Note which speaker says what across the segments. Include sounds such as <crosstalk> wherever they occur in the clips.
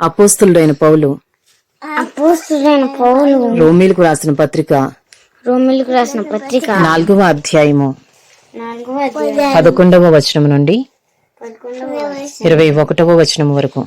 Speaker 1: అపోస్తులుడైన పౌలు.
Speaker 2: అపోస్తులైన పౌలు.
Speaker 1: రోమీలకు రాసిన పత్రిక.
Speaker 2: రోమిలకు రాసిన పత్రిక.
Speaker 1: నాలుగవ అధ్యాయము. పదకొండవ వచనం నుండి ఇరవై ఒకటవ వచనం వరకు.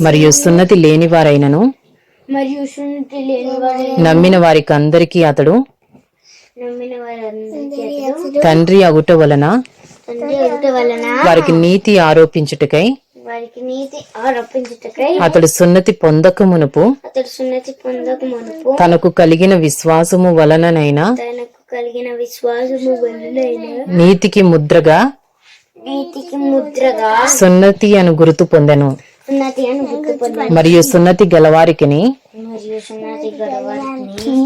Speaker 1: మరియు సున్నతి లేని వారైనను నమ్మిన వారికి అందరికీ అతడు తండ్రి అగుట వలన వారికి నీతి ఆరోపించుటకై
Speaker 2: వారికి నీతి ఆరోపించుటకై
Speaker 1: అతడు సున్నతి పొందక మునుపు
Speaker 2: అతడు సున్నతి పొందక మునుపు
Speaker 1: తనకు కలిగిన విశ్వాసము వలననైనా
Speaker 2: తనకు కలిగిన విశ్వాసము వలనైన
Speaker 1: నీతికి ముద్రగా
Speaker 2: నీతికి ముద్రగా
Speaker 1: సున్నతి అను గుర్తు పొందెను. మరియు సున్నతి గలవారికిని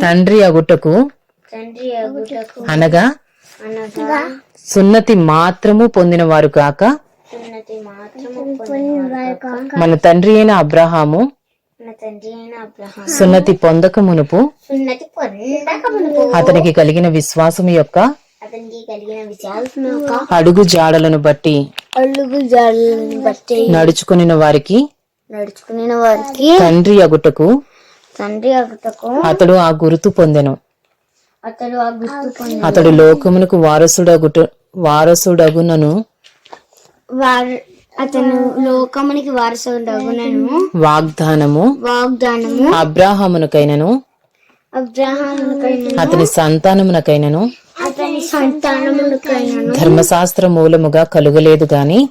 Speaker 1: తండ్రి అగుటకు
Speaker 2: తండ్రి అగుటకు
Speaker 1: అనగా
Speaker 2: అనగా
Speaker 1: సున్నతి మాత్రము పొందిన వారు కాక
Speaker 2: మాత్రము
Speaker 1: మన తండ్రి అయిన అబ్రహాము
Speaker 2: మన తండ్రి అయిన అబ్రహాం
Speaker 1: సున్నతి పొందక మునుపు అతనికి కలిగిన విశ్వాసం యొక్క అడుగు జాడలను బట్టి
Speaker 2: అడుగు జాడలను బట్టి
Speaker 1: నడుచుకుని వారికి
Speaker 2: నడుచుకునే వారికి
Speaker 1: తండ్రి అగుటకు
Speaker 2: తండ్రి అగుటకు
Speaker 1: అతడు ఆ గురుతు పొందెను.
Speaker 2: అతడు ఆ గుర్తు
Speaker 1: అతడు లోకమునకు వారసుడగుట వారసుడగునను
Speaker 2: వారు అతను లోకమునికి వారసుడగునను.
Speaker 1: వాగ్దానము.
Speaker 2: వాగ్దానము.
Speaker 1: అబ్రాహామునకైనను.
Speaker 2: అబ్రహాముకైన
Speaker 1: అతని సంతానమునకైనను.
Speaker 2: అతని సంతానమునకైనను.
Speaker 1: ధర్మశాస్త్ర మూలముగా కలుగలేదు గాని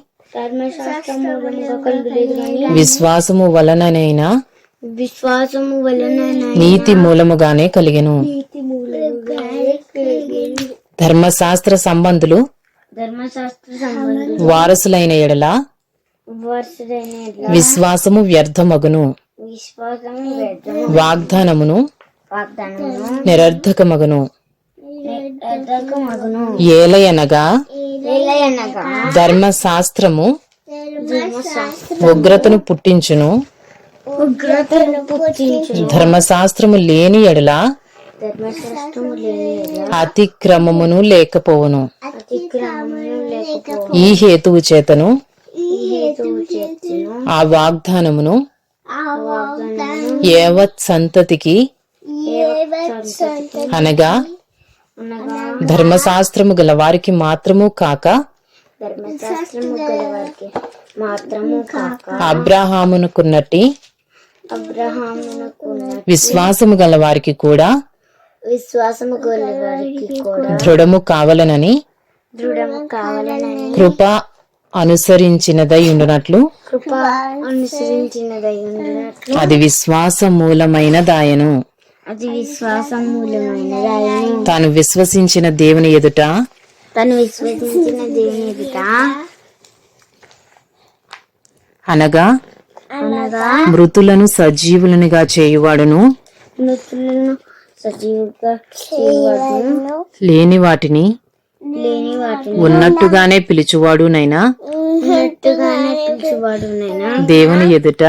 Speaker 1: విశ్వాసము వలననైనా
Speaker 2: విశ్వాసము వలన
Speaker 1: నీతి మూలముగానే కలిగెను.
Speaker 2: నీతి మూలముగా కలిగేను.
Speaker 1: ధర్మశాస్త్ర సంబంధులు
Speaker 2: ధర్మశాస్త్ర
Speaker 1: వారసులైన ఎడల విశ్వాసము వ్యర్థమగును. వాగ్దానమును నిరర్ధకమగును ఏలయనగా ధర్మశాస్త్రము ఉగ్రతను పుట్టించును. ధర్మశాస్త్రము లేని ఎడలా అతిక్రమమును లేకపోవును. ఈ హేతువు చేతను ఆ వాగ్దానమును ఏవత్ సంతతికి అనగా ధర్మశాస్త్రము గల వారికి మాత్రము కాక అబ్రాహామునకున్నట్టి
Speaker 2: అబ్రహామునకు
Speaker 1: విశ్వాసము గల వారికి కూడా
Speaker 2: విశ్వాసము
Speaker 1: దృఢము కావలనని కృప అనుసరించినదై ఉండునట్లు.
Speaker 2: కృప అనుసరించినదై ఉండినట్లు.
Speaker 1: అది విశ్వాస మూలమైన దాయను
Speaker 2: అది విశ్వాసం
Speaker 1: తాను విశ్వసించిన దేవుని ఎదుట.
Speaker 2: తను విశ్వసించిన దేవుని ఎదుట.
Speaker 1: అనగా
Speaker 2: అనగా
Speaker 1: మృతులను సజీవులనిగా చేయువాడును.
Speaker 2: మృతులను సజీవుగా చేయవడును.
Speaker 1: లేని వాటిని
Speaker 2: లేని వాటిని
Speaker 1: ఉన్నట్టుగానే పిలుచువాడునైనా
Speaker 2: ఉన్నట్టుగానే పిలిచేవాడునైనా
Speaker 1: దేవుని ఎదుట?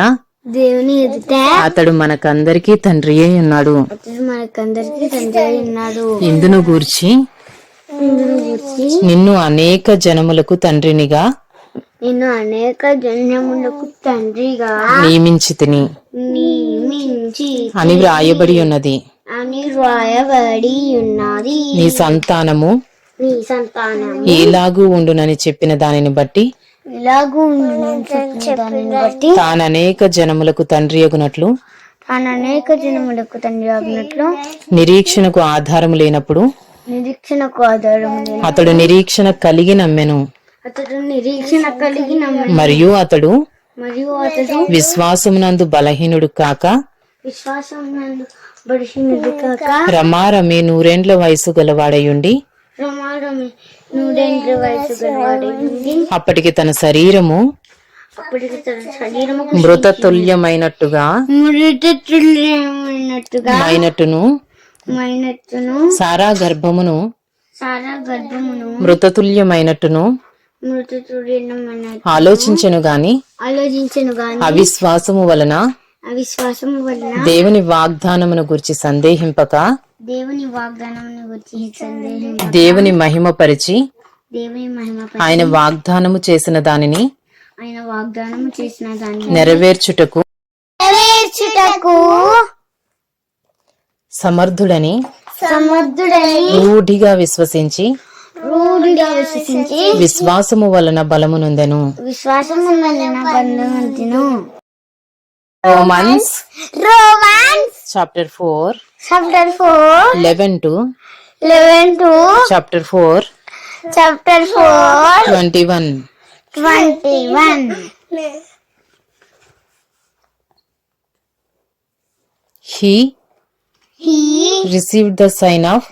Speaker 2: దేవుని ఎదుట?
Speaker 1: అతడు మనకందరికీ తండ్రి అయి ఉన్నాడు.
Speaker 2: మనకందరికీ తండ్రి ఉన్నాడు.
Speaker 1: ఇందును గూర్చి నిన్ను అనేక జనములకు తండ్రినిగా
Speaker 2: నేను అనేక జన్యములకు తండ్రిగా
Speaker 1: నియమించి తిని
Speaker 2: నియమించి
Speaker 1: అని వ్రాయబడి ఉన్నది.
Speaker 2: అని రాయబడి ఉన్నది.
Speaker 1: నీ సంతానము
Speaker 2: నీ సంతానం.
Speaker 1: ఏలాగూ ఉండునని చెప్పిన దానిని బట్టి
Speaker 2: ఇలాగూ ఉండునని చెప్పిన దానిని బట్టి
Speaker 1: తాను అనేక జనములకు తండ్రి అగునట్లు
Speaker 2: తాను అనేక జనములకు తండ్రి ఆగినట్లు
Speaker 1: నిరీక్షణకు ఆధారము లేనప్పుడు
Speaker 2: నిరీక్షణకు ఆధారం
Speaker 1: అతడు నిరీక్షణ కలిగి నమ్మెను.
Speaker 2: అతడు నిరీక్షణ కలిగి నమ్మను.
Speaker 1: మరియు అతడు
Speaker 2: మరియు అతడు
Speaker 1: విశ్వాసమునందు బలహీనుడు కాక
Speaker 2: విశ్వాసం నందు బడిసినది కాక
Speaker 1: రమారమే నూరేండ్ల వయసు గలవాడయుండి అప్పటికి తన శరీరము మృతతుల్యమైనట్టుగా
Speaker 2: మైనట్టును
Speaker 1: సారా గర్భమును మృతతుల్యమైనట్టును ఆలోచించను గాని
Speaker 2: ఆలోచించను గాని
Speaker 1: అవిశ్వాసము వలన
Speaker 2: అవిశ్వాసము వలన
Speaker 1: దేవుని వాగ్దానమును గురించి సందేహింపక
Speaker 2: దేవుని వాగ్దానం గురించి సందేహం
Speaker 1: దేవుని మహిమపరిచి
Speaker 2: దేవుని మహిమ
Speaker 1: ఆయన వాగ్దానము చేసిన దానిని
Speaker 2: ఆయన వాగ్దానం చేసిన దాన్ని
Speaker 1: నెరవేర్చుటకు
Speaker 2: నెరవేర్చుటకు
Speaker 1: సమర్థుడని
Speaker 2: సమర్థుడని
Speaker 1: రూఢిగా విశ్వసించి
Speaker 2: రూఢిగా విశ్వసించి
Speaker 1: విశ్వాసము వలన బలమునుందెను.
Speaker 2: విశ్వాసం వలన బంధువును
Speaker 1: Romans. Romans.
Speaker 2: Chapter 4.
Speaker 1: Chapter 4.
Speaker 2: 11 to.
Speaker 1: 11 to.
Speaker 2: Chapter 4.
Speaker 1: Chapter 4.
Speaker 2: 21. 21.
Speaker 1: He.
Speaker 2: He.
Speaker 1: Received the sign of.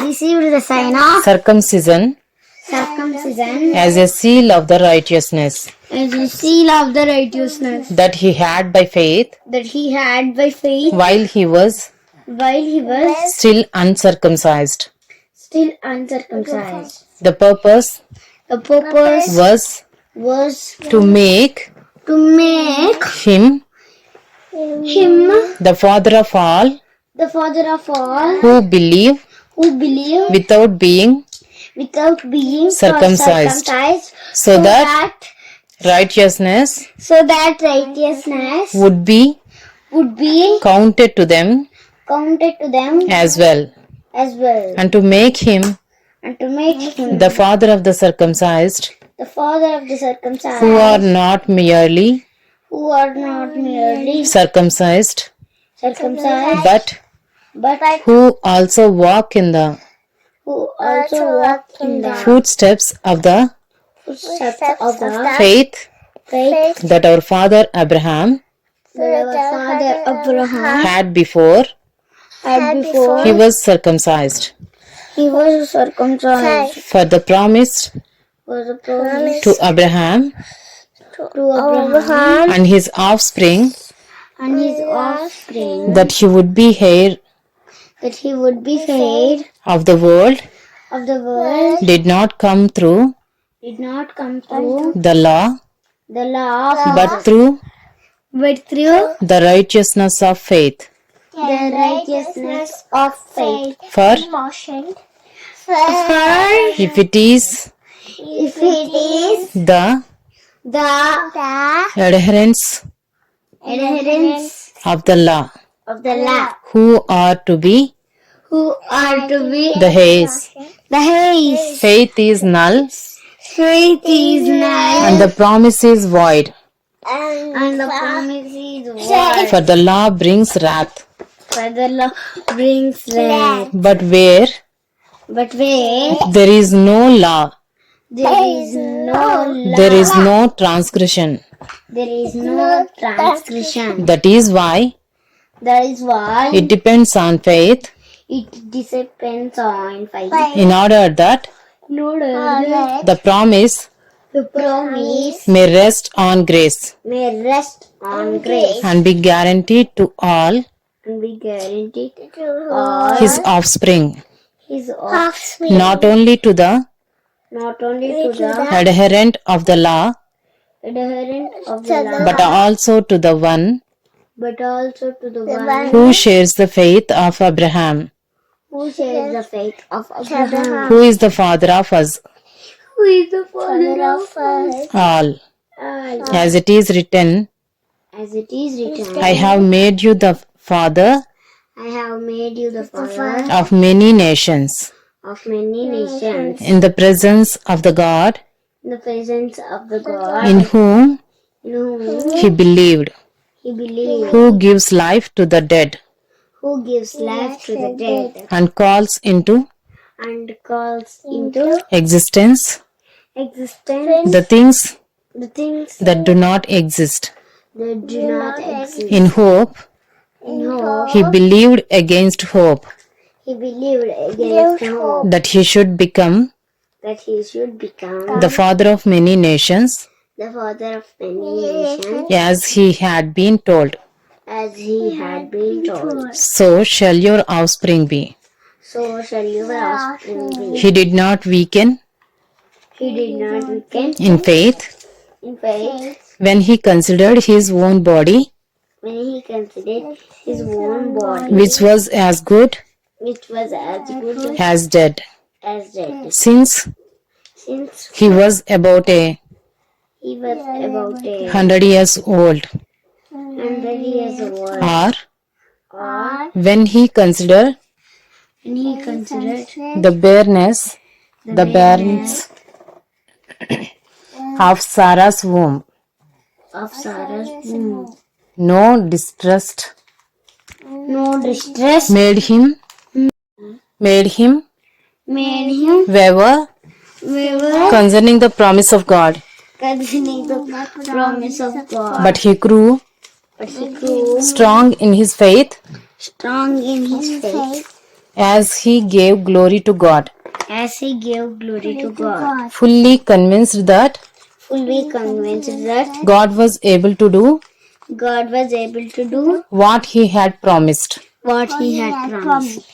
Speaker 2: Received the sign of.
Speaker 1: Circumcision.
Speaker 2: Circumcision.
Speaker 1: As a seal of the righteousness
Speaker 2: as a seal of the righteousness
Speaker 1: that he had by faith
Speaker 2: that he had by faith
Speaker 1: while he was
Speaker 2: while he was
Speaker 1: still uncircumcised.
Speaker 2: still uncircumcised.
Speaker 1: The purpose
Speaker 2: The purpose
Speaker 1: was
Speaker 2: was
Speaker 1: to make
Speaker 2: to make
Speaker 1: him
Speaker 2: him
Speaker 1: the father of all
Speaker 2: the father of all
Speaker 1: who believe
Speaker 2: who believe
Speaker 1: without being
Speaker 2: without being
Speaker 1: Circumcised.
Speaker 2: circumcised
Speaker 1: so that
Speaker 2: that
Speaker 1: righteousness
Speaker 2: so that righteousness
Speaker 1: would be
Speaker 2: would be
Speaker 1: counted to them
Speaker 2: counted to them
Speaker 1: as well.
Speaker 2: as well.
Speaker 1: And to make him
Speaker 2: and to make him
Speaker 1: the father of the circumcised
Speaker 2: the father of the circumcised
Speaker 1: who are not merely
Speaker 2: who are not merely
Speaker 1: circumcised
Speaker 2: circumcised
Speaker 1: but
Speaker 2: but
Speaker 1: who also walk in the
Speaker 2: who also walk in the
Speaker 1: footsteps of the
Speaker 2: of the
Speaker 1: faith
Speaker 2: faith
Speaker 1: that our father Abraham
Speaker 2: that our father Abraham
Speaker 1: had before
Speaker 2: had before
Speaker 1: he was circumcised.
Speaker 2: he was circumcised
Speaker 1: For the promise
Speaker 2: was a promise
Speaker 1: to Abraham
Speaker 2: to Abraham
Speaker 1: and his offspring
Speaker 2: and his offspring
Speaker 1: that he would be heir
Speaker 2: that he would be heir
Speaker 1: of the world
Speaker 2: of the world
Speaker 1: did not come through
Speaker 2: did not come through
Speaker 1: the law.
Speaker 2: the law
Speaker 1: but through
Speaker 2: but through
Speaker 1: the righteousness of faith.
Speaker 2: the righteousness of faith.
Speaker 1: For
Speaker 2: For
Speaker 1: if it is
Speaker 2: if it is
Speaker 1: the
Speaker 2: the, the
Speaker 1: adherents
Speaker 2: adherents
Speaker 1: of the law.
Speaker 2: of the law.
Speaker 1: Who are to be
Speaker 2: who are to be
Speaker 1: the heirs,
Speaker 2: the heirs.
Speaker 1: faith is null
Speaker 2: Faith is null
Speaker 1: and the promise is void.
Speaker 2: and the promise is void.
Speaker 1: For the law brings wrath.
Speaker 2: For the law brings wrath.
Speaker 1: But where
Speaker 2: But where
Speaker 1: there is no law,
Speaker 2: there is no law,
Speaker 1: there is no transgression.
Speaker 2: there is no transgression.
Speaker 1: That is why
Speaker 2: That is why
Speaker 1: it depends on faith
Speaker 2: it depends on faith.
Speaker 1: in order that
Speaker 2: In
Speaker 1: the promise
Speaker 2: the promise
Speaker 1: may rest on grace.
Speaker 2: May rest on grace.
Speaker 1: and be guaranteed to all
Speaker 2: and be guaranteed to all
Speaker 1: his offspring,
Speaker 2: his offspring,
Speaker 1: not only to the
Speaker 2: not only to the
Speaker 1: adherent of the law,
Speaker 2: adherent of the law,
Speaker 1: but also to the one
Speaker 2: but also to the one
Speaker 1: who shares the faith of Abraham,
Speaker 2: who shares the faith of Abraham,
Speaker 1: who is the father of us?
Speaker 2: Who is the father of us?
Speaker 1: all.
Speaker 2: all.
Speaker 1: As it is written,
Speaker 2: As it is written,
Speaker 1: I have made you the father
Speaker 2: I have made you the father
Speaker 1: of many nations.
Speaker 2: of many nations.
Speaker 1: in the presence of the God.
Speaker 2: In the presence of the God.
Speaker 1: in whom?
Speaker 2: In whom?
Speaker 1: He believed,
Speaker 2: he believed,
Speaker 1: who gives life to the dead
Speaker 2: who gives life to the dead.
Speaker 1: and calls into
Speaker 2: and calls into
Speaker 1: existence
Speaker 2: existence
Speaker 1: the things
Speaker 2: the things
Speaker 1: that do not exist.
Speaker 2: that do not exist.
Speaker 1: In hope,
Speaker 2: In hope,
Speaker 1: he believed against hope.
Speaker 2: He believed against hope.
Speaker 1: that he should become
Speaker 2: that he should become
Speaker 1: the father of many nations,
Speaker 2: the father of many nations,
Speaker 1: as he had been told.
Speaker 2: As he had been told.
Speaker 1: So shall your offspring be.
Speaker 2: So shall your offspring be.
Speaker 1: He did not weaken
Speaker 2: He did not weaken
Speaker 1: in faith
Speaker 2: in faith
Speaker 1: when he considered his own body,
Speaker 2: when he considered his own body,
Speaker 1: which was as good
Speaker 2: which was as good
Speaker 1: as dead,
Speaker 2: as dead,
Speaker 1: since
Speaker 2: since
Speaker 1: he was about a
Speaker 2: he was about a
Speaker 1: 100 years old.
Speaker 2: hundred years old.
Speaker 1: Or
Speaker 2: Or
Speaker 1: when he considered
Speaker 2: when he considered
Speaker 1: the bareness, the barrenness <coughs> of Sarah's womb,
Speaker 2: of Sarah's womb,
Speaker 1: no distrust
Speaker 2: no distress
Speaker 1: made him made him
Speaker 2: made him
Speaker 1: waver
Speaker 2: waver
Speaker 1: concerning the promise of God.
Speaker 2: concerning the promise of God.
Speaker 1: But he grew
Speaker 2: But he grew
Speaker 1: strong in his faith.
Speaker 2: Strong in his faith.
Speaker 1: as he gave glory to God,
Speaker 2: as he gave glory to God,
Speaker 1: fully convinced that
Speaker 2: fully convinced that
Speaker 1: God was able to do
Speaker 2: God was able to do
Speaker 1: what he had promised.
Speaker 2: what he had promised.